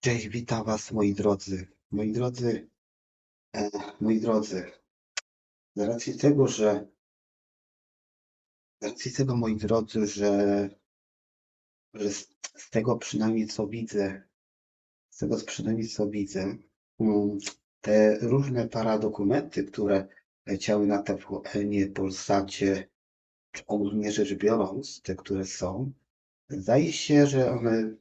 Cześć, witam was moi drodzy. Moi drodzy, e, moi drodzy, z racji tego, że z racji tego, moi drodzy, że, że z, z tego przynajmniej co widzę, z tego przynajmniej co widzę, mm, te różne paradokumenty, które leciały na TVN-ie, Polsacie, czy ogólnie rzecz biorąc, te, które są, zdaje się, że one,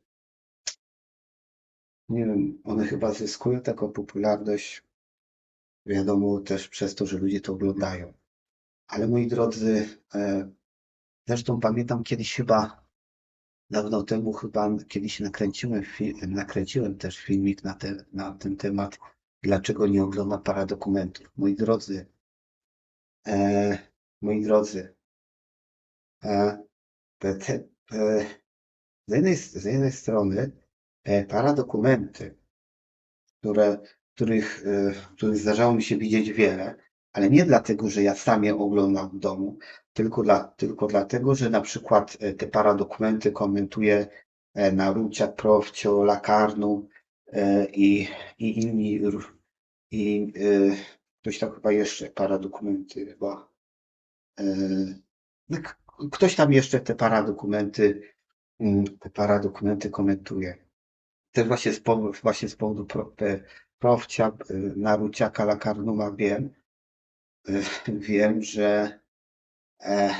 nie wiem, one chyba zyskują taką popularność Wiadomo też przez to, że ludzie to oglądają. Ale moi drodzy, e, zresztą pamiętam kiedyś chyba, dawno temu chyba kiedyś nakręciłem, nakręciłem też filmik na, te, na ten temat, dlaczego nie ogląda paradokumentów. Moi drodzy, e, moi drodzy, e, te, e, z, jednej, z jednej strony e, paradokumenty, które których, e, których zdarzało mi się widzieć wiele, ale nie dlatego, że ja sam je oglądam w domu, tylko, dla, tylko dlatego, że na przykład e, te paradokumenty komentuje e, Narucia, Profcio, Lakarnu i, i inni, i ktoś tam chyba jeszcze paradokumenty chyba. No, ktoś tam jeszcze te paradokumenty, mm, te paradokumenty komentuje. Też właśnie z powodu, właśnie z powodu Profcia, y, Naruciaka Lakarnuma wiem, y, wiem, że, e,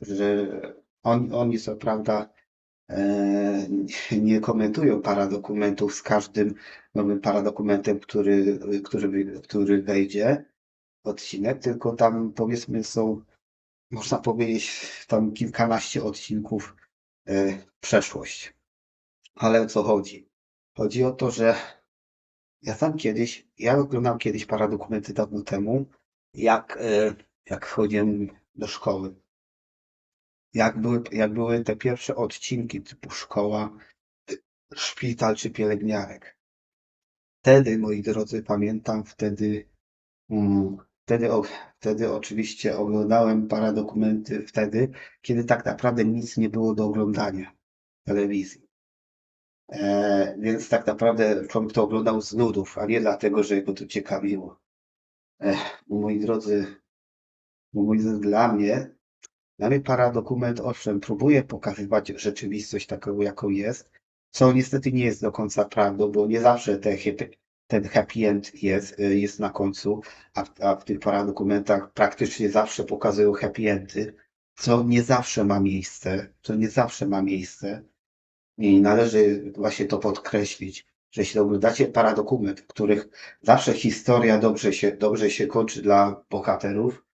że oni, oni co prawda e, nie komentują paradokumentów z każdym nowym paradokumentem, który, który, który wejdzie odcinek, tylko tam powiedzmy są, można powiedzieć, tam kilkanaście odcinków e, przeszłość. Ale o co chodzi? Chodzi o to, że ja sam kiedyś, ja oglądałem kiedyś paradokumenty dawno temu, jak, e, jak chodziłem do szkoły. Jak były, jak były te pierwsze odcinki typu szkoła, szpital czy pielęgniarek. Wtedy, moi drodzy, pamiętam, wtedy, um, wtedy, o, wtedy oczywiście oglądałem paradokumenty wtedy, kiedy tak naprawdę nic nie było do oglądania telewizji. E, więc tak naprawdę człowiek to oglądał z nudów, a nie dlatego, że go to ciekawiło. E, moi drodzy, drodzy, dla mnie, dla mnie paradokument, owszem, próbuje pokazywać rzeczywistość taką, jaką jest, co niestety nie jest do końca prawdą, bo nie zawsze te, ten happy end jest, jest na końcu, a, a w tych paradokumentach praktycznie zawsze pokazują happy endy, co nie zawsze ma miejsce, co nie zawsze ma miejsce. I należy właśnie to podkreślić, że jeśli oglądacie paradokument, w których zawsze historia dobrze się, dobrze się kończy dla bohaterów,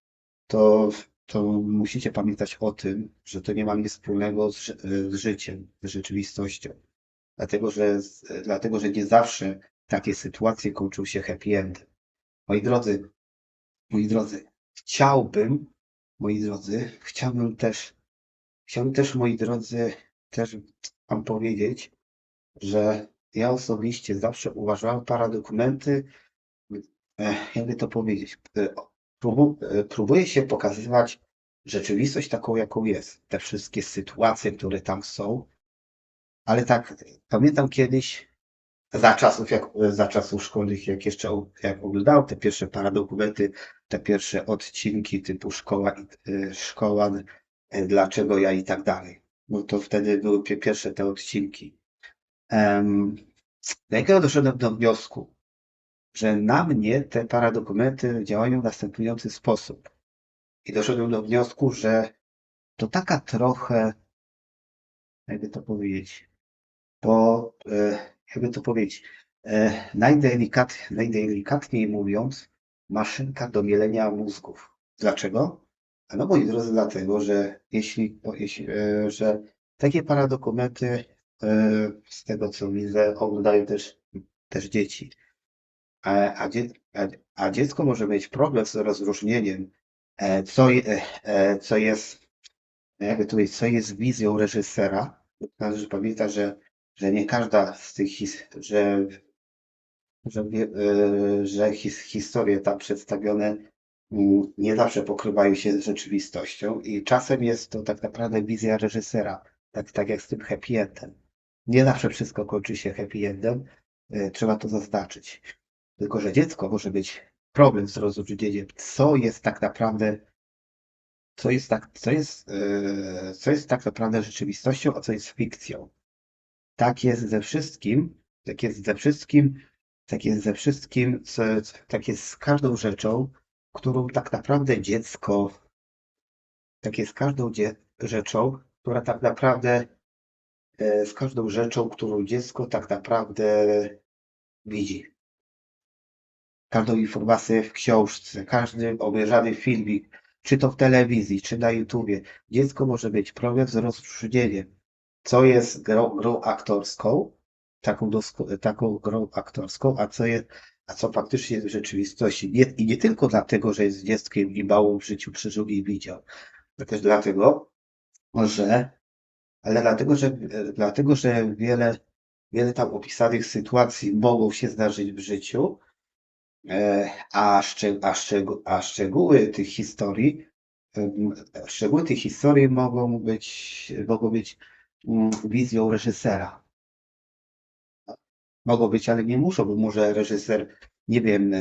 to, to musicie pamiętać o tym, że to nie ma nic wspólnego z, z życiem, z rzeczywistością. Dlatego że, dlatego, że nie zawsze takie sytuacje kończą się happy end. Moi drodzy, moi drodzy, chciałbym, moi drodzy, chciałbym też, chciałbym też, moi drodzy, też Mam powiedzieć, że ja osobiście zawsze uważałem paradokumenty, e, jakby to powiedzieć, e, e, próbuję się pokazywać rzeczywistość taką, jaką jest. Te wszystkie sytuacje, które tam są. Ale tak, pamiętam kiedyś, za czasów, jak, za czasów szkolnych, jak jeszcze jak oglądałem te pierwsze paradokumenty, te pierwsze odcinki typu szkoła, szkoła, dlaczego ja i tak dalej bo to wtedy były pierwsze te odcinki. Um, jakiego doszedłem do wniosku, że na mnie te paradokumenty działają w następujący sposób. I doszedłem do wniosku, że to taka trochę, jakby to powiedzieć, bo, e, jakby to powiedzieć, e, najdelikat, najdelikatniej mówiąc, maszynka do mielenia mózgów. Dlaczego? No moi drodzy, dlatego, że jeśli, jeśli e, że takie paradokumenty e, z tego co widzę oglądają też, też dzieci. A, a, a, dziecko może mieć problem z rozróżnieniem, e, co, co jest, jakby tu jest, co jest wizją reżysera. Należy pamiętać, że, że nie każda z tych, że, że, że his, historie tam przedstawione nie zawsze pokrywają się z rzeczywistością i czasem jest to tak naprawdę wizja reżysera, tak, tak jak z tym happy endem. Nie zawsze wszystko kończy się happy endem, e, trzeba to zaznaczyć. Tylko, że dziecko może być problem z rozróżnieniem, co jest tak naprawdę, co jest tak, co jest, e, co jest tak naprawdę rzeczywistością, a co jest fikcją. Tak jest ze wszystkim, tak jest ze wszystkim, tak jest ze wszystkim, tak jest z każdą rzeczą, którą tak naprawdę dziecko, tak jest z każdą rzeczą, która tak naprawdę, e, z każdą rzeczą, którą dziecko tak naprawdę widzi. Każdą informację w książce, każdy obejrzany filmik, czy to w telewizji, czy na YouTubie. Dziecko może mieć problem z rozróżnieniem, co jest grą, grą aktorską, taką, taką grą aktorską, a co jest, a co faktycznie jest w rzeczywistości. Nie, I nie tylko dlatego, że jest dzieckiem i mało w życiu przeżył i widział, ale też dlatego, że, ale dlatego, że, dlatego, że wiele, wiele tam opisanych sytuacji mogą się zdarzyć w życiu, e, a, szczeg- a, szczeg- a szczegóły tych historii, em, szczegóły tych historii mogą być, mogą być mm, wizją reżysera. Mogą być, ale nie muszą, bo może reżyser, nie wiem, e,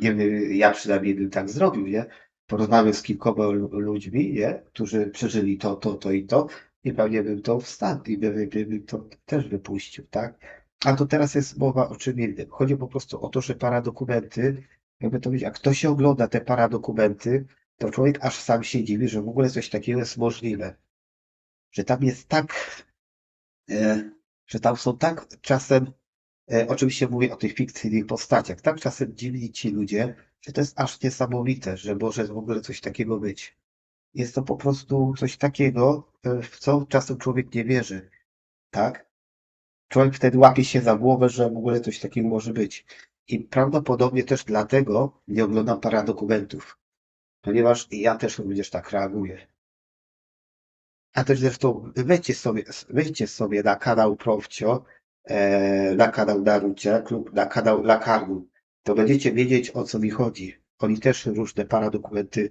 nie wiem, ja przynajmniej bym tak zrobił, nie? Porozmawiam z kilkoma lu- ludźmi, nie? Którzy przeżyli to, to, to i to i pewnie bym to wstał i bym, bym, to też wypuścił, tak? A to teraz jest mowa o czym innym. Chodzi po prostu o to, że paradokumenty, jakby to powiedzieć, jak ktoś się ogląda te paradokumenty, to człowiek aż sam się dziwi, że w ogóle coś takiego jest możliwe. Że tam jest tak, e, że tam są tak czasem, e, oczywiście mówię o tych fikcyjnych postaciach, tak czasem dziwni ci ludzie, że to jest aż niesamowite, że może w ogóle coś takiego być. Jest to po prostu coś takiego, e, w co czasem człowiek nie wierzy, tak? Człowiek wtedy łapie się za głowę, że w ogóle coś takiego może być. I prawdopodobnie też dlatego nie oglądam paradokumentów, ponieważ ja też również tak reaguję. A też zresztą wejdźcie sobie, wejdźcie sobie na kanał Profcio, e, na kanał Narucia lub na kanał Lakargu. To będziecie wiedzieć o co mi chodzi. Oni też różne paradokumenty,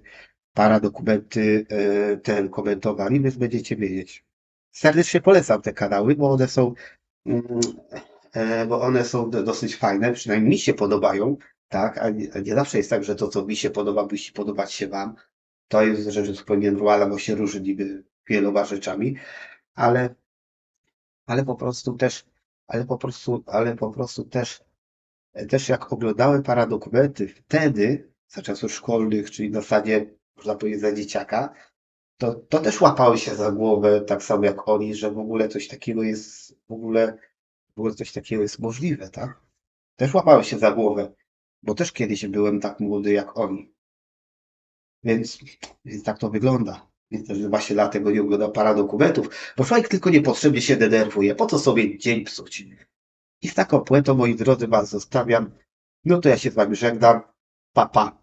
paradokumenty e, ten komentowali, więc będziecie wiedzieć. Serdecznie polecam te kanały, bo one są, mm, e, bo one są do- dosyć fajne, przynajmniej mi się podobają, tak? A nie, a nie zawsze jest tak, że to, co mi się podoba, musi podobać się wam. To jest rzecz zupełnie normalna, bo się różni niby wieloma rzeczami, ale, ale po prostu też, ale po prostu, ale po prostu też, też jak oglądałem paradokumenty wtedy, za czasów szkolnych, czyli w zasadzie, można powiedzieć, za dzieciaka, to, to też łapały się za głowę, tak samo jak oni, że w ogóle coś takiego jest, w ogóle, w ogóle coś takiego jest możliwe, tak? Też łapały się za głowę, bo też kiedyś byłem tak młody jak oni. Więc, więc tak to wygląda. Więc też właśnie dlatego nie oglądam paradokumentów, bo człowiek tylko niepotrzebnie się denerwuje. Po co sobie dzień psuć? I z taką puentą, moi drodzy, was zostawiam. No to ja się z wami żegnam. Pa, pa.